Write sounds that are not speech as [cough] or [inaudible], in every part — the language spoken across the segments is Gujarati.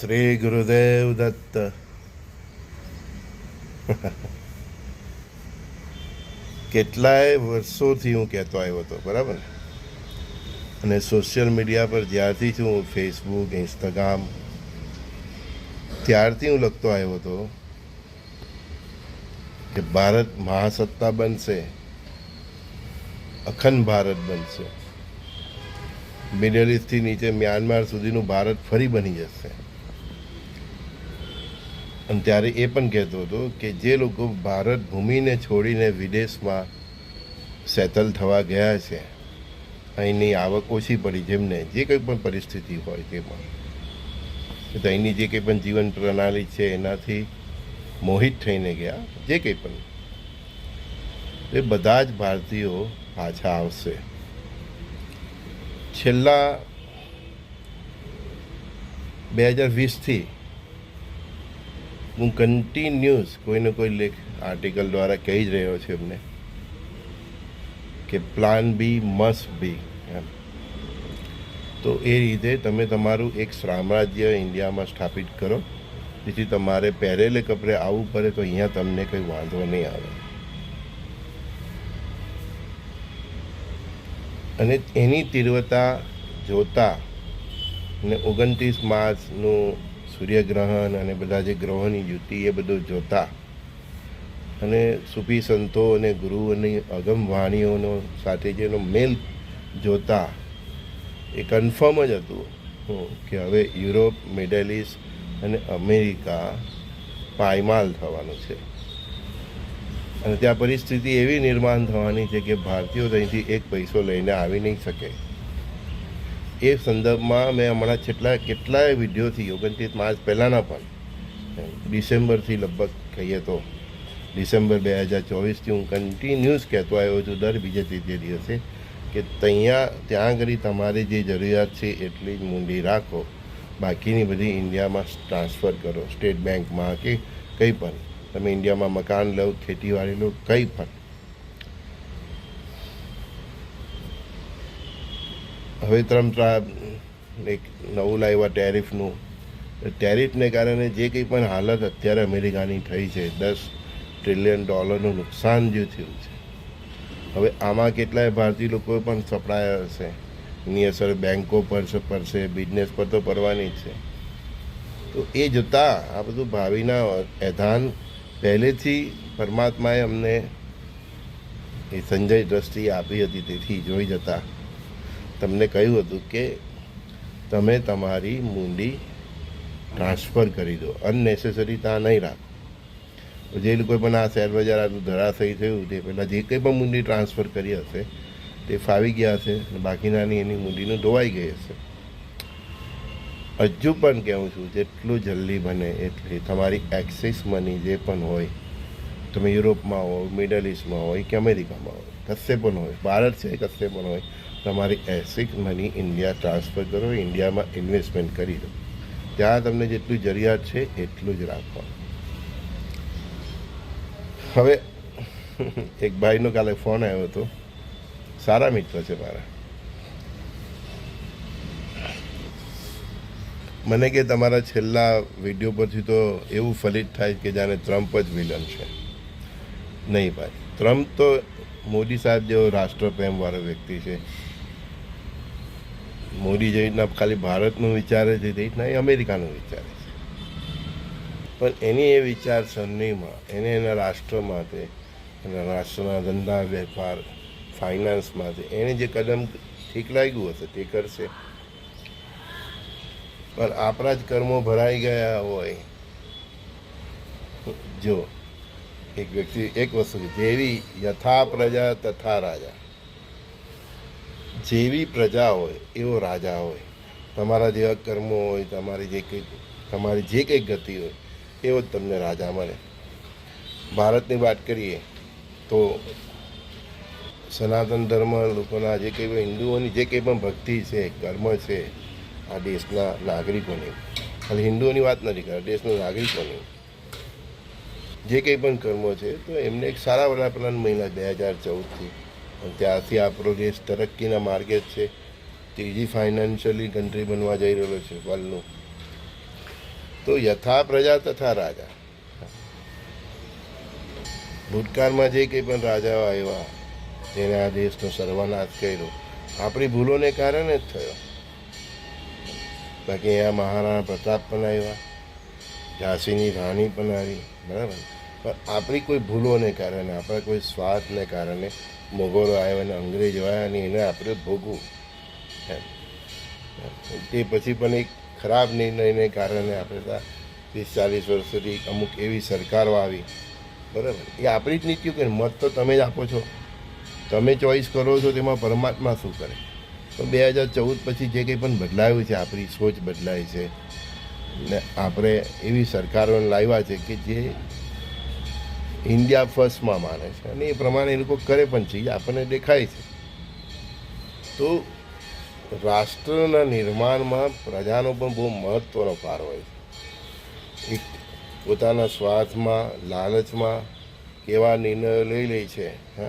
શ્રી ગુરુદેવ દત્ત કેટલાય વર્ષોથી હું કહેતો આવ્યો હતો, બરાબર? અને સોશિયલ મીડિયા પર જ્યારથી છું હું ફેસબુક ઇન્સ્ટાગ્રામ ત્યારથી હું લખતો આવ્યો હતો કે ભારત મહાસત્તા બનશે, અખંડ ભારત બનશે. મિડલ ઇસ્ટથી નીચે મ્યાનમાર સુધીનું ભારત ફરી બની જશે. અને ત્યારે એ પણ કહેતો હતો કે જે લોકો ભારત ભૂમિને છોડીને વિદેશમાં સેટલ થવા ગયા છે, અહીંની આવક ઓછી પડી જેમને જે કંઈ પણ પરિસ્થિતિ હોય તેમાં તો અહીંની જે કંઈ પણ જીવન પ્રણાલી છે એનાથી મોહિત થઈને ગયા, જે કંઈ પણ. એ બધા જ ભારતીયો પાછા આવશે. છેલ્લા બે હજાર વીસથી હું કન્ટિન્યુઅસ કોઈને કોઈ લેખ આર્ટિકલ દ્વારા કહી જ રહ્યો છું એમને કે પ્લાન બી મસ્ટ બી એમ. તો એ રીતે તમે તમારું એક સામ્રાજ્ય ઇન્ડિયામાં સ્થાપિત કરો, જેથી તમારે પહેરેલે કપડે આવવું પડે તો અહીંયા તમને કંઈ વાંધો નહીં આવે. અને એની તીવ્રતા જોતા ને ઓગણત્રીસ માર્ચનું સૂર્યગ્રહણ અને બધા જે ગ્રહોની યુતિ એ બધું જોતા. અને સુફી સંતો અને ગુરુઓની અગમ વાણીઓનો સાથે જેનો મેલ જોતા, એ કન્ફર્મ જ હતું. કે હવે યુરોપ મિડલ ઇસ્ટ અને અમેરિકા પાયમાલ થવાનું છે. અને ત્યાં પરિસ્થિતિ એવી નિર્માણ થવાની છે કે ભારતીયો અહીંથી એક પૈસો લઈને આવી નહીં શકે. એ સંદર્ભમાં મેં હમણાં છેલ્લા કેટલાય વિડીયોથી ઓગણત્રીસ માર્ચ પહેલાંના પણ ડિસેમ્બરથી લગભગ કહીએ તો, ડિસેમ્બર બે હજાર ચોવીસથી હું કન્ટિન્યુઅસ કહેતો આવ્યો છું દર બીજે ત્રીજે દિવસે કે ત્યાં ત્યાં આગળ તમારી જે જરૂરિયાત છે એટલી જ મૂંડી રાખો. બાકીની બધી ઇન્ડિયામાં ટ્રાન્સફર કરો, સ્ટેટ બેંકમાં કે કંઈ પણ. તમે ઇન્ડિયામાં મકાન લો ખેતીવાડી લો કંઈ પણ. હવે તરમ એક નવું લાવ્યા ટેરિફનું. ટેરિફને કારણે જે કંઈ પણ હાલત અત્યારે અમેરિકાની થઈ છે, દસ ટ્રિલિયન ડોલરનું નુકસાન જે થયું છે. હવે આમાં કેટલાય ભારતીય લોકો પણ સપડાયા હશે. એની અસર બેન્કો પર પડશે, બિઝનેસ પર તો પડવાની જ છે. તો એ જોતાં આ બધું ભાવિના એધાન પહેલેથી પરમાત્માએ અમને એ સંજય દ્રષ્ટિ આપી હતી, તેથી જોઈ જતા. તમને કહ્યું હતું કે તમે તમારી મૂડી ટ્રાન્સફર કરી દો. અનનેસેસરી ત્યાં નહીં રાખો. જે લોકો પણ આ શેર બજાર આટલું ધરાશયી થયું તે પહેલાં જે કંઈ પણ મૂડી ટ્રાન્સફર કરી હશે તે ફાવી ગયા હશે બાકીનાની એની મૂંડીનું ધોવાઈ ગઈ હશે. હજુ પણ કહું છું, જેટલું જલ્દી બને એટલી તમારી એક્સિસ મની જે પણ હોય, તમે યુરોપમાં હોય, મિડલ ઇસ્ટમાં હોય કે અમેરિકામાં હોય, કશે પણ હોય, ભારત છે, કશે પણ હોય તમારી એસિક મની ઇન્ડિયા ટ્રાન્સફર કરો ઇન્ડિયામાં ઇન્વેસ્ટમેન્ટ કરી દો. ત્યાં તમને જેટલું જરૂરિયાત છે, એટલું જ રાખવાનું. હવે, એક ભાઈનો કાલે ફોન આવ્યો હતો. સારા મિત્ર છે મારા. મને કે તમારા છેલ્લા વીડિયો પરથી તો એવું ફલિત થાય કે જાણે ટ્રમ્પ જ વિલન છે. નહીં ભાઈ ટ્રમ્પ તો મોદી સાહેબ જેવો રાષ્ટ્રપ્રેમવાળો વ્યક્તિ છે. મોદી જેવી રીતના ખાલી ભારતનું વિચારે છે, તે રીતના એ અમેરિકાનું વિચારે છે. પણ એની એ વિચારસરણીમાં એને એના રાષ્ટ્ર માટે, એના રાષ્ટ્રના ધંધા વેપાર ફાઇનાન્સ માટે એને જે કદમ ઠીક લાગ્યું હશે, તે કરશે. પણ આપણા જ કર્મો ભરાઈ ગયા હોય. જો, એક વ્યક્તિ, એક વસ્તુ જેવી યથા પ્રજા તથા રાજા. જેવી પ્રજા હોય, એવો રાજા હોય. તમારા જેવા કર્મો હોય, તમારી જે કંઈક તમારી જે કંઈક ગતિ હોય, એવો જ તમને રાજા મળે. ભારતની વાત કરીએ તો સનાતન ધર્મ લોકોના જે કંઈ પણ હિન્દુઓની જે કંઈ પણ ભક્તિ છે, કર્મ છે, આ દેશના નાગરિકોની. ખાલી હિન્દુઓની વાત નથી કરતા, દેશના નાગરિકોની. જે કંઈ પણ કર્મો છે, તો એમને એક સારા વડાપ્રધાન મહિલા બે હજાર ચૌદથી ત્યારથી આપણો દેશ તરક્કીના માર્ગે જ છે. ત્રીજી ફાઇનાન્શિયલી કન્ટ્રી બનવા જઈ રહ્યો છે વર્લ્ડનું તો યથા પ્રજા તથા રાજા. ભૂતકાળમાં જે કંઈ પણ રાજાઓ આવ્યા જેને આ દેશનો સર્વનાશ કર્યો, આપણી ભૂલોને કારણે જ થયો. બાકી અહીંયા મહારાણા પ્રતાપ પણ આવ્યા, ઝાંસીની રાણી પણ આવી, બરાબર? પણ આપણી કોઈ ભૂલોને કારણે, આપણા કોઈ સ્વાર્થને કારણે મોગલો આવ્યા અને અંગ્રેજો આવ્યા અને એને આપણે ભોગવું. એમ. તે પછી પણ એક ખરાબ નિર્ણયને કારણે આપણે ત્રીસ, ચાલીસ વર્ષ સુધી અમુક એવી સરકારો આવી. બરાબર? એ આપણી જ નીતિઓ કે મત તો તમે જ આપો છો. તમે ચોઈસ કરો છો તેમાં પરમાત્મા શું કરે? તો બે હજાર ચૌદ પછી જે કંઈ પણ બદલાયું છે, આપણી સોચ બદલાય છે. ને આપણે એવી સરકારોને લાવ્યા છે કે જે ઇન્ડિયા ફર્સ્ટમાં માને છે. અને એ પ્રમાણે એ લોકો કરે પણ છે. આપણને દેખાય છે. તો રાષ્ટ્રના નિર્માણમાં પ્રજાનો પણ બહુ મહત્ત્વનો પાર હોય છે. એક પોતાના સ્વાર્થમાં, લાલચમાં કેવા નિર્ણયો લઈ લે છે, હા?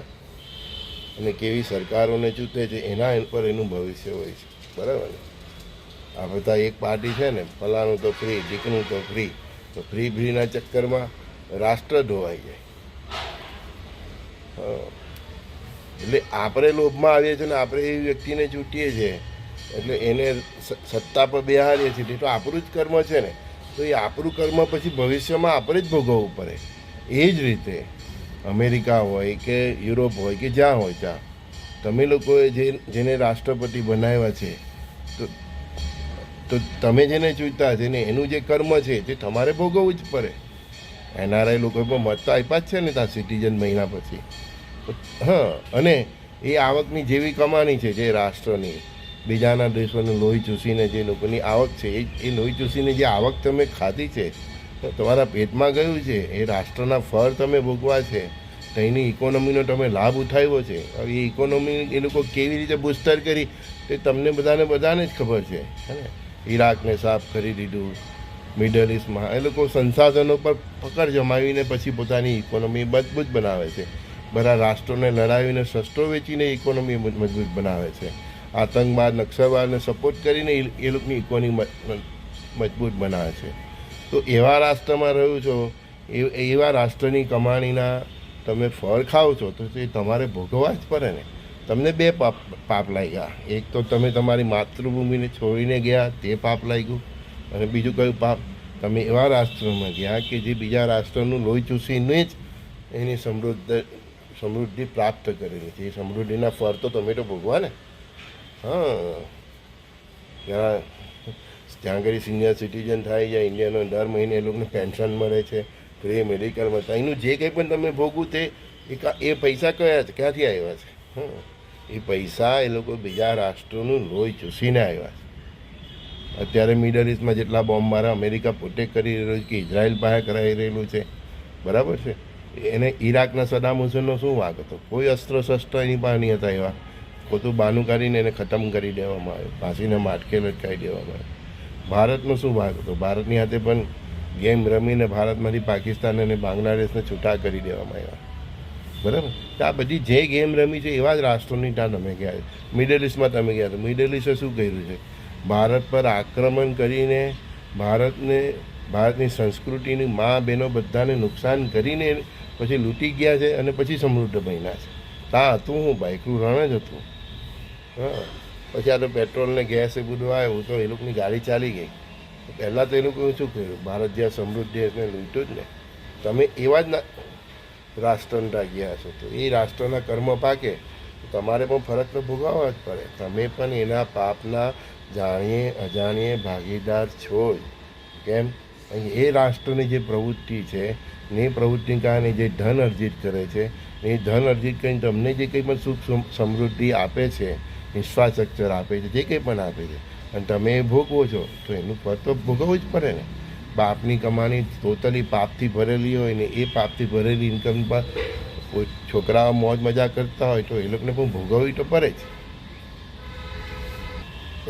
અને કેવી સરકારોને ચૂંટે છે, એના પર એનું ભવિષ્ય હોય છે. બરાબર ને? આ બધા એક પાર્ટી છે ને, ફલાણું તો ફ્રી ઢીકણું તો ફ્રી તો ફ્રી ફ્રીના ચક્કરમાં રાષ્ટ્ર ધોવાઈ જાય. એટલે આપણે લોભમાં આવીએ છીએ ને આપણે એ વ્યક્તિને ચૂંટીએ છીએ. એટલે એને સત્તા પર બેહારીએ છીએ. તે આપણું જ કર્મ છે ને. તો એ આપણું કર્મ પછી ભવિષ્યમાં આપણે જ ભોગવવું પડે. એ જ રીતે અમેરિકા હોય કે યુરોપ હોય કે જ્યાં હોય ત્યાં. તમે લોકોએ જે, જેને રાષ્ટ્રપતિ બનાવ્યા છે, તો તો તમે જેને ચૂંટતા છે ને એનું જે કર્મ છે તે તમારે ભોગવવું જ પડે. એનઆરઆઈ લોકો પણ મત તો આપ્યા જ છે ને ત્યાં સિટીઝન મહિના પછી. હા, અને એ આવકની જેવી કમાણી છે જે રાષ્ટ્રની. બીજાના દેશોનું લોહી ચૂસીને જે લોકોની આવક છે, એ એ લોહી ચૂસીને જે આવક તમે ખાધી છે તમારા પેટમાં ગયું છે, એ રાષ્ટ્રના ફળ તમે ભોગવા છે તેની ઇકોનોમીનો તમે લાભ ઉઠાવ્યો છે. હવે એ ઇકોનોમી એ લોકો કેવી રીતે બુસ્ટર કરી, તે તમને બધાને બધાને જ ખબર છે, હે ને? ઈરાકને સાફ કરી દીધું મિડલ ઇસ્ટમાં એ લોકો સંસાધનો પર પકડ જમાવીને પછી પોતાની ઇકોનોમી મજબૂત બનાવે છે. બધા રાષ્ટ્રોને લડાવીને શસ્ત્રો વેચીને ઇકોનોમી મજબૂત બનાવે છે. આતંકવાદ નક્સલવાદને સપોર્ટ કરીને એ લોકોની ઇકોનોમી મજબૂત બનાવે છે. તો એવા રાષ્ટ્રમાં રહ્યું છો, એ, એવા રાષ્ટ્રની કમાણીના તમે ફળ ખાઓ છો, તો તે તમારે ભોગવવા જ પડે ને. તમને બે પાપ પાપ લાગ્યા. એક તો તમે તમારી માતૃભૂમિને છોડીને ગયા, તે પાપ લાગ્યું. અને બીજું કયું પાપ તમે એવા રાષ્ટ્રમાં ગયા કે જે બીજા રાષ્ટ્રનું લોહી ચૂસીને જ એની સમૃદ્ધ સમૃદ્ધિ પ્રાપ્ત કરેલી છે. એ સમૃદ્ધિના ફળ તો તમે તો ભોગવા ને હા. ત્યાં ત્યાં આગળ સિનિયર સિટીઝન થાય જાય ઇન્ડિયાનો દર મહિને એ લોકોને પેન્શન મળે છે ફ્રી મેડિકલ મળતા એનું જે કંઈ પણ તમે ભોગવું તે એ પૈસા કયા છે? ક્યાંથી આવ્યા છે? હં. એ પૈસા એ લોકો બીજા રાષ્ટ્રોનું લોહી ચૂસીને આવ્યા છે. અત્યારે મિડલ ઇસ્ટમાં જેટલા બોમ્બ મારા અમેરિકા પોતે કરી રહ્યું છે કે ઇઝરાયલ પાસે કરાવી રહેલું છે. બરાબર છે? એને ઈરાકના સદામ હુસેનનો શું વાંક હતો? કોઈ અસ્ત્ર શસ્ત્ર એની પાસે નહીં હતા એવા. ખોટું બાનું કાઢીને એને ખતમ કરી દેવામાં આવ્યો. ફાંસીને માટકે લટકાવી દેવામાં આવ્યો. ભારતનો શું ભાગ હતો? ભારતની હાથે પણ ગેમ રમીને ભારતમાંથી પાકિસ્તાન અને બાંગ્લાદેશને છૂટા કરી દેવામાં આવ્યા. બરાબર? તો આ બધી જે ગેમ રમી છે એવા જ રાષ્ટ્રોની ત્યાં તમે ગયા મિડલ ઇસ્ટમાં તમે ગયા તો મિડલ ઇસ્ટે શું કર્યું છે? ભારત પર આક્રમણ કરીને ભારતને, ભારતની સંસ્કૃતિની મા બહેનો બધાને નુકસાન કરીને પછી લૂંટી ગયા છે અને પછી સમૃદ્ધ બન્યા છે. તા હતું હું બાઇકનું રણ જ હતું. હા. પછી આ તો પેટ્રોલ ને ગેસ એ બધું આવ્યું તો એ લોકોની ગાડી ચાલી ગઈ. પહેલાં તો એ લોકોએ શું કર્યું? ભારત જ્યાં સમૃદ્ધ દેશને લૂંટ્યું જ ને. તમે એવા જ ના રાષ્ટ્રના ગયા છો. તો એ રાષ્ટ્રના કર્મ પાકે. તમારે પણ ફરક તો ભોગવવા જ પડે. તમે પણ એના પાપના જાણીએ, અજાણીએ, ભાગીદાર છો કેમ? અહીં એ રાષ્ટ્રની જે પ્રવૃત્તિ છે, ને પ્રવૃત્તિને કારણે જે ધન અર્જિત કરે છે એ ધન અર્જિત કરીને તમને જે કંઈ પણ સુખ સમ- સમૃદ્ધિ આપે છે ઇન્ફ્રાસ્ટ્રક્ચર આપે છે, જે કંઈ પણ આપે છે, અને તમે એ ભોગવો છો, તો એનું ફળ તો ભોગવવું જ પડે ને. બાપની કમાણી ટોટલી પાપથી ભરેલી હોય ને એ પાપથી ભરેલી ઇન્કમ પર કોઈ છોકરાઓ મોજ મજા કરતા હોય તો એ લોકોને પણ ભોગવવી તો પડે જ.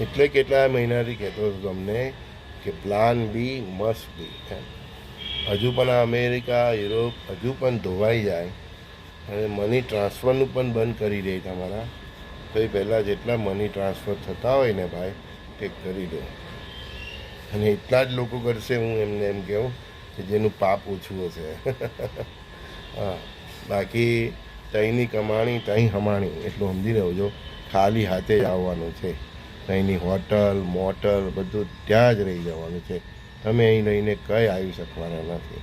એટલે કેટલા મહિનાથી કહેતો હતો તમને કે પ્લાન બી મસ્ટ બી હજુ પણ આ અમેરિકા, યુરોપ, હજુ પણ ધોવાઈ જાય અને મની ટ્રાન્સફરનું પણ બંધ કરી દે તમારા. તો એ પહેલાં જેટલા મની ટ્રાન્સફર થતા હોય ને ભાઈ, તે કરી દો. અને એટલા જ લોકો કરશે હું એમને એમ કહું કે જેનું પાપ ઓછું હશે. [laughs] હા, બાકી તઈની કમાણી તઈ હમાણી, એટલું સમજી રહેજો ખાલી હાથે જ આવવાનું છે. તઈની હોટલ, મોટલ બધું ત્યાં જ રહી જવાનું છે. તમે અહીં રહીને કંઈ આવી શકવાના નથી.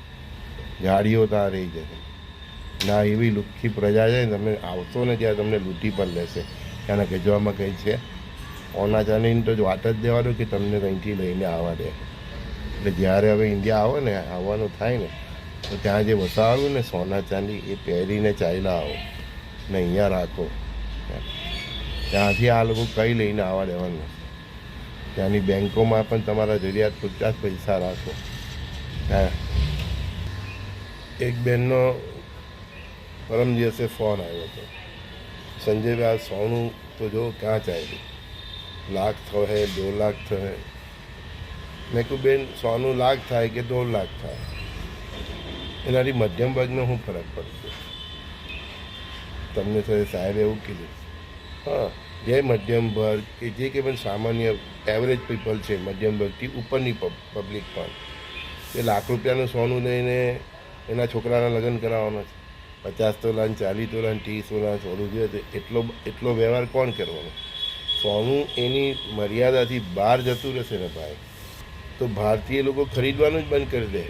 ગાડીઓ ત્યાં રહી જશે. ના, એવી લુખ્ખી પ્રજા છે ને, તમે આવશો ને ત્યાં તમને લૂંટી પણ લેશે. ત્યાંના ગજવામાં કંઈ છે? ઓના ચાંદીની તો જ વાત જ દેવાનું કે તમને કંઈથી લઈને આવવા દે. એટલે જ્યારે હવે ઇન્ડિયા આવો ને, આવવાનું થાય ને, તો ત્યાં જે વસાવ્યું ને સોના ચાંદી એ પહેરીને ચાલ્યા આવો ને અહીંયા રાખો. ત્યાંથી આ લોકો કઈ લઈને આવવા દેવાનું? ત્યાંની બેંકોમાં પણ તમારા જરૂરિયાત પૂરતા જ પૈસા રાખો. હા. એક બેનનો પરમ દિવસે ફોન આવ્યો હતો. સંજયભાઈ આ સોનું, તો જો ક્યાં ચાલ્યું લાખ થશે દો લાખ થશે મેં કહું બેન, સોનું લાખ થાય કે દોઢ લાખ થાય? એનાથી મધ્યમ વર્ગનો શું ફરક પડશે? તમને થોડે સાહેબ એવું કીધું. હા. જે મધ્યમ વર્ગ કે જે કે પણ સામાન્ય એવરેજ પીપલ છે, મધ્યમ વર્ગથી ઉપરની પબ્લિક પણ. એ લાખ રૂપિયાનું સોનું લઈને એના છોકરાના લગ્ન કરાવવાના છે. પચાસ તોલા ને ચાલીસ તોલા ને ત્રીસ તોલા સોનું જોઈએ તો એટલો એટલો વ્યવહાર કોણ કરવાનો? સોનું એની મર્યાદાથી બહાર જતું રહેશે ને ભાઈ. તો ભારતીય લોકો ખરીદવાનું જ બંધ કરી દે.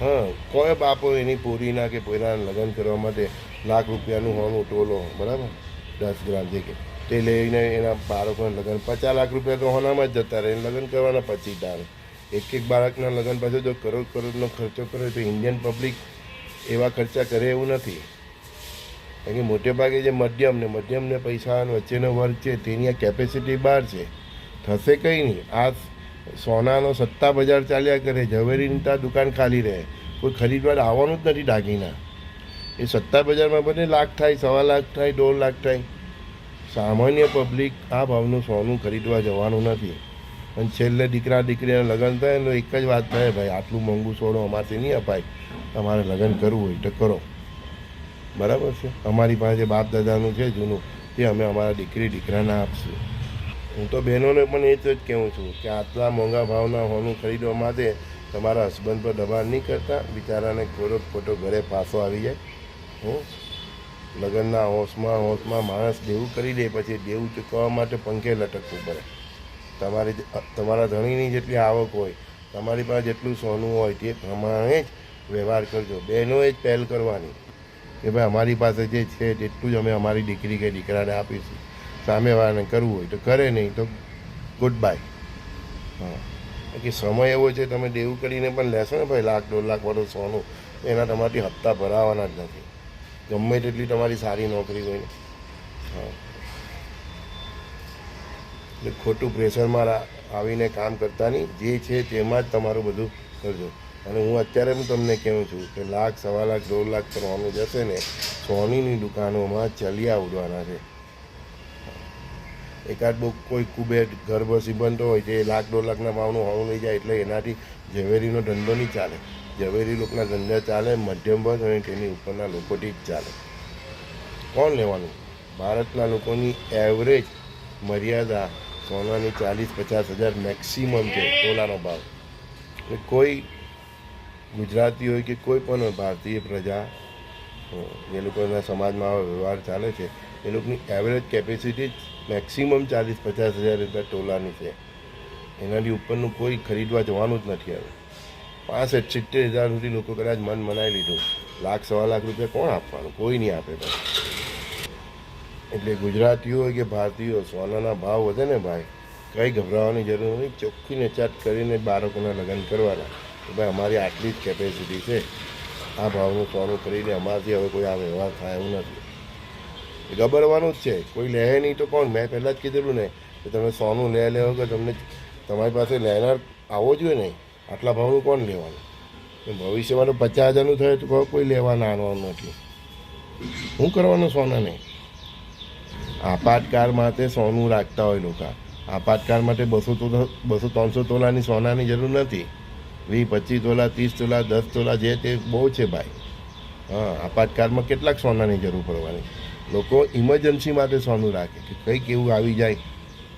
હા, કોઈ બાપો એની પોરીના કે પોયરાના લગ્ન કરવા માટે લાખ રૂપિયાનું હોનું ટોલો, બરાબર? દસ ગ્રામ જે કે. તે લઈને એના બાળકોના લગ્ન પચાસ લાખ રૂપિયા તો હોનામાં જ જતા રહે. લગ્ન કરવાના પછી તારે એક એક બાળકના લગ્ન પાછળ જો કરોડ કરોડનો ખર્ચો કરે તો ઇન્ડિયન પબ્લિક એવા ખર્ચા કરે એવું નથી. કારણ કે મોટે ભાગે જે મધ્યમ ને મધ્યમ ને પૈસા વચ્ચેનો વર્ગ છે, તેની આ કેપેસિટી બહાર છે. થશે કંઈ નહીં. આ સોનાનો સત્તા બજાર ચાલ્યા કરે, ઝવેરીની ત્યાં દુકાન ખાલી રહે. કોઈ ખરીદવા આવવાનું જ નથી દાગીના. એ સત્તા બજારમાં બને, લાખ થાય, સવા લાખ થાય, દોઢ લાખ થાય. સામાન્ય પબ્લિક આ ભાવનું સોનું ખરીદવા જવાનું નથી. અને છેલ્લે દીકરા દીકરીના લગ્ન થાય તો એક જ વાત થાય, ભાઈ, આટલું મોંઘું સોનું અમારથી નહીં અપાય. તમારે લગ્ન કરવું હોય તો કરો. બરાબર છે? અમારી પાસે બાપ દાદાનું છે જૂનું, તે અમે અમારા દીકરી દીકરાને આપશું. હું તો બહેનોને પણ એ જ કહેવું છું કે આટલા મોંઘા ભાવના હોનું ખરીદવા માટે તમારા હસબન્ડ પર દબાણ નહીં કરતા. બિચારાને ખોટો ખોટો ઘરે પાસો આવી જાય. હું. લગ્નના હોશમાં હોશમાં માણસ દેવું કરી દે પછી દેવું ચૂકવવા માટે પંખે લટકવું પડે. તમારી તમારા ધણીની જેટલી આવક હોય, તમારી પાસે જેટલું સોનું હોય તે પ્રમાણે જ વ્યવહાર કરજો. બહેનોએ જ પહેલ કરવાની કે ભાઈ અમારી પાસે જે છે તેટલું જ અમે અમારી દીકરી કે દીકરાને આપીશું. સામેવાળાને કરવું હોય તો કરે, નહીં તો ગુડ બાય હા. કે સમય એવો છે, તમે દેવું કરીને પણ લેશો ને ભાઈ લાખ દોઢ લાખ વાળું સોનું, એના તમારાથી હપ્તા ભરાવાના જ નથી. ગમે તેટલી તમારી સારી નોકરી હોય. હા. એટલે ખોટું પ્રેશરમાં આવીને કામ કરતા નહીં જે છે તેમાં જ તમારું બધું કરજો. અને હું અત્યારે હું તમને કહું છું કે લાખ, સવા લાખ, દોઢ લાખ કરવાનું જશે ને, સોનીની દુકાનોમાં ચલિયા ઉડવાના છે. એકાદ બહુ કોઈ કુબેર ઘર બસી હોય તે લાખ, દોઢ લાખના ભાવનું હોવું લઈ જાય એટલે એનાથી ઝવેરીનો ધંધો નહીં ચાલે. ઝવેરી લોકોના ધંધા ચાલે, મધ્યમ વર્ગ અને તેની ઉપરના લોકોથી જ ચાલે. કોણ લેવાનું? ભારતના લોકોની એવરેજ મર્યાદા સોનાની ચાલીસ પચાસ હજાર મેક્સિમમ છે તોલાનો ભાવ એટલે કોઈ ગુજરાતી હોય કે કોઈ પણ ભારતીય પ્રજા જે લોકોના સમાજમાં આવો વ્યવહાર ચાલે છે, એ લોકોની એવરેજ કેપેસિટી જ મેક્સિમમ ચાલીસ પચાસ હજાર રૂપિયા ટોલાની છે. એનાથી ઉપરનું કોઈ ખરીદવા જવાનું જ નથી હવે. પાસઠ, સિત્તેર હજાર સુધી લોકો કદાચ મન મનાવી લીધું. લાખ, સવા લાખ રૂપિયા કોણ આપવાનું? કોઈ નહીં આપે ભાઈ. એટલે ગુજરાતીઓ કે ભારતીયો, સોનાના ભાવ વધે ને ભાઈ, કંઈ ગભરાવાની જરૂર નહીં ચોખ્ખી ને ચાટ કરીને બાળકોના લગ્ન કરવાના. કે ભાઈ અમારી આટલી જ કેપેસિટી છે. આ ભાવનું સોનું કરીને અમારાથી હવે કોઈ આ વ્યવહાર થાય એવું નથી. એ ગબરવાનું જ છે. કોઈ લે નહીં તો કોણ? મેં પહેલાં જ કીધેલું ને, કે તમે સોનું લે લેવો કે તમને તમારી પાસે લેનાર આવો જોઈએ નહીં આટલા ભાવનું કોણ લેવાનું? ભવિષ્યમાં તો પચાસ હજારનું થાય તો કોઈ લેવાના આણવાનું નથી. શું કરવાનું સોના નહીં. આપાતકાળ માટે સોનું રાખતા હોય લોકો. આપાતકાળ માટે બસો તો બસો ત્રણસો તોલાની સોનાની જરૂર નથી. વીસ, પચીસ તોલા, ત્રીસ તોલા, દસ તોલા જે તે બહુ છે ભાઈ. હા, આપાતકાળમાં કેટલાક સોનાની જરૂર પડવાની. લોકો ઇમરજન્સી માટે સોનું રાખે. કે કંઈક એવું આવી જાય.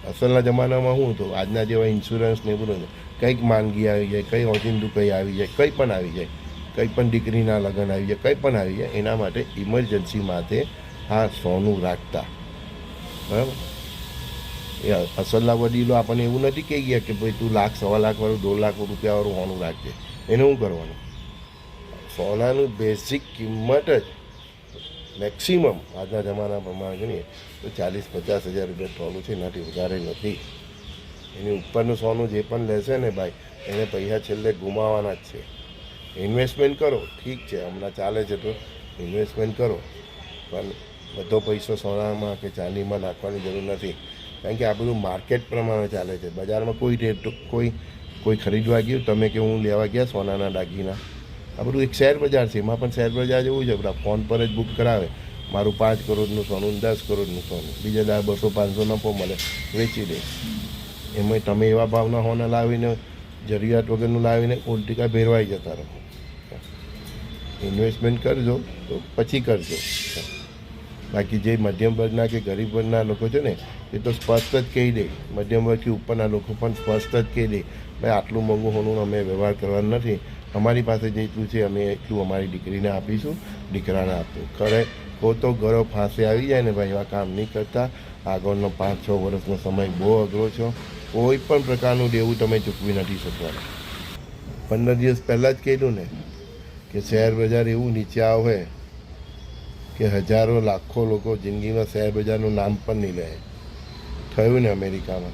અસલના જમાનામાં શું હતું. આજના જેવા ઇન્સ્યોરન્સ ને એ બધું. કંઈક માંદગી આવી જાય, કંઈ ઓચિંતું કંઈ આવી જાય, કંઈ પણ આવી જાય, કંઈ પણ દીકરીના લગ્ન આવી જાય, કંઈ પણ આવી જાય, એના માટે ઇમરજન્સી માટે આ સોનું રાખતા. બરાબર? એ અસલના વડીલો આપણને એવું નથી કહી ગયા કે ભાઈ તું લાખ, સવા લાખવાળું દોઢ લાખ રૂપિયાવાળું સોનું રાખજે. એને શું કરવાનું? સોનાનું બેઝિક કિંમત જ મેક્સિમમ આજના જમાના પ્રમાણે ગણીએ તો ચાલીસ, પચાસ હજાર રૂપિયા સોનું છે, એનાથી વધારે નથી. એની ઉપરનું સોનું જે પણ લેશે ને ભાઈ, એને પૈસા છેલ્લે ગુમાવવાના જ છે. ઇન્વેસ્ટમેન્ટ કરો, ઠીક છે, હમણાં ચાલે છે તો ઇન્વેસ્ટમેન્ટ કરો. પણ બધો પૈસો સોનામાં કે ચાંદીમાં નાખવાની જરૂર નથી. કારણ કે આ બધું માર્કેટ પ્રમાણે ચાલે છે. બજારમાં કોઈ રેટ કોઈ કોઈ ખરીદવા ગયું, તમે કે હું લેવા ગયા સોનાના દાગીના? આ બધું એક શેર બજાર છે. એમાં પણ શેર બજાર જેવું છે, બધા ફોન પર જ બુક કરાવે. મારું પાંચ કરોડનું સોનું દસ કરોડનું સોનું. બીજા દસ બસો, પાંચસો નફો મળે, વેચી દે. એમાં તમે એવા ભાવના હોના લાવીને, જરૂરિયાત વગરનું લાવીને ઉલટીકા ભેરવાઈ જતા રહો. ઇન્વેસ્ટમેન્ટ કરજો તો પછી કરજો. બાકી જે મધ્યમ વર્ગના કે ગરીબ વર્ગના લોકો છે ને, એ તો સ્પષ્ટ જ કહી દે. મધ્યમ વર્ગથી ઉપરના લોકો પણ સ્પષ્ટ જ કહી દે. ભાઈ, આટલું મોંઘું હોનું અમે વ્યવહાર કરવાનું નથી. અમારી પાસે જેટલું છે, અમે એટલું અમારી દીકરીને આપીશું, દીકરાને આપીશું. ખરે? તો ઘરો ફાંસે આવી જાય ને, ભાઈ, એવા કામ નહીં કરતા. આગળનો પાંચ છ વર્ષનો સમય બહુ અઘરો છો. કોઈ પણ પ્રકારનું દેવું તમે ચૂકવી નથી શકવાના. પંદર દિવસ પહેલાં જ કહેલું ને કે શેર બજાર એવું નીચે આવે કે હજારો, લાખો લોકો જિંદગીમાં શેર બજારનું નામ પણ નહીં લે. થયું ને અમેરિકામાં.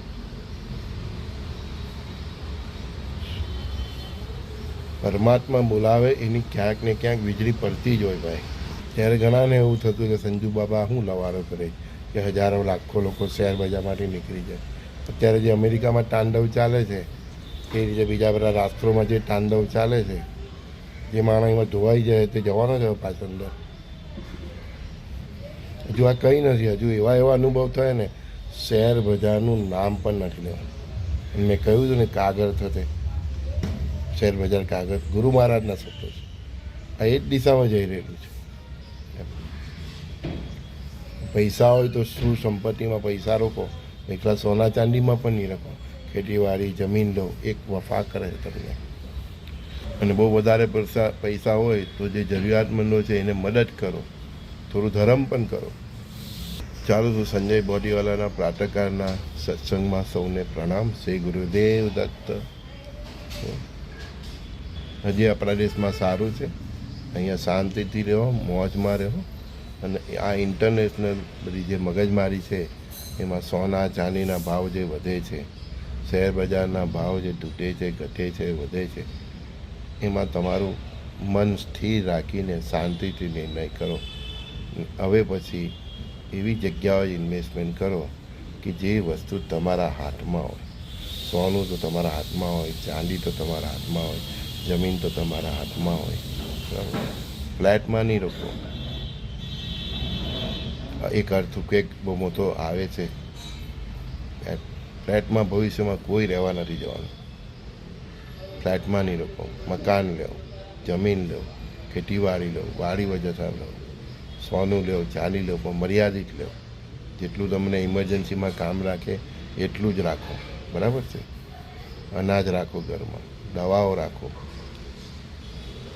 પરમાત્મા બોલાવે, એની ક્યાંક ને ક્યાંક વીજળી પડતી જ હોય ભાઈ. ત્યારે ઘણાને એવું થતું કે સંજુ બાબા શું લવારો કરે કે હજારો, લાખો લોકો શેર બજારમાંથી નીકળી જાય. અત્યારે જે અમેરિકામાં તાંડવ ચાલે છે, એ રીતે બીજા બધા રાષ્ટ્રોમાં જે તાંડવ ચાલે છે, જે માણસ એમાં ધોવાઈ જાય તે જવાનો છે પાછળ અંદર. હજુ આ કંઈ નથી, હજુ એવા એવા અનુભવ થાય ને, શેર બજારનું નામ પણ નથી લેવાનું. મેં કહ્યું હતું ને, કાગળ થતે. શેર બજાર કાગળ. ગુરુ મહારાજના શબ્દો છે. આ એ જ દિશામાં જઈ રહેલું છે. પૈસા હોય તો શું સંપત્તિમાં પૈસા રોકો? એકલા સોના ચાંદીમાં પણ નહીં રાખો ખેતીવાડી, જમીન લો, એક વફા કરે તમને. અને બહુ વધારે પૈસા પૈસા હોય તો જે જરૂરિયાતમંદો છે એને મદદ કરો. થોડું ધર્મ પણ કરો. ચાલો તો સંજય બોડીવાલાના પ્રાતકાળના સત્સંગમાં સૌને પ્રણામ. શ્રી ગુરુદેવ દત્ત. હજી આપણા દેશમાં સારું છે. અહીંયા શાંતિથી રહો, મોજમાં રહો. અને આ ઇન્ટરનેશનલ બધી જે મગજમારી છે એમાં સોના, ચાંદીના ભાવ જે વધે છે, શેર બજારના ભાવ જે તૂટે છે, ઘટે છે, વધે છે, એમાં તમારું મન સ્થિર રાખીને શાંતિથી નિર્ણય કરો. હવે પછી એવી જગ્યાઓએ ઇન્વેસ્ટમેન્ટ કરો કે જે વસ્તુ તમારા હાથમાં હોય. સોનું તો તમારા હાથમાં હોય, ચાંદી તો તમારા હાથમાં હોય, જમીન તો તમારા હાથમાં હોય. બરાબર. ફ્લેટમાં નહીં રોકો એક અર્થક્વેક બહુ મોટો આવે છે. ફ્લેટમાં ભવિષ્યમાં કોઈ રહેવા નથી જવાનું. ફ્લેટમાં નહીં રોકો મકાન લો જમીન લો ખેતીવાડી લો વાડી વજતા લો સોનું લો ચાલી લો પણ મર્યાદિત લો જેટલું તમને ઇમરજન્સીમાં કામ રાખે, એટલું જ રાખો. બરાબર છે? અનાજ રાખો ઘરમાં, દવાઓ રાખો.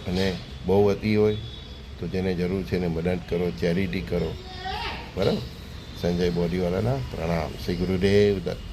અને બહુ અતિ હોય, તો જેને જરૂર છે એને મદદ કરો, ચેરિટી કરો. બરાબર સંજય બોડીવાલાના પ્રણામ શ્રી ગુરુદેવ દત્ત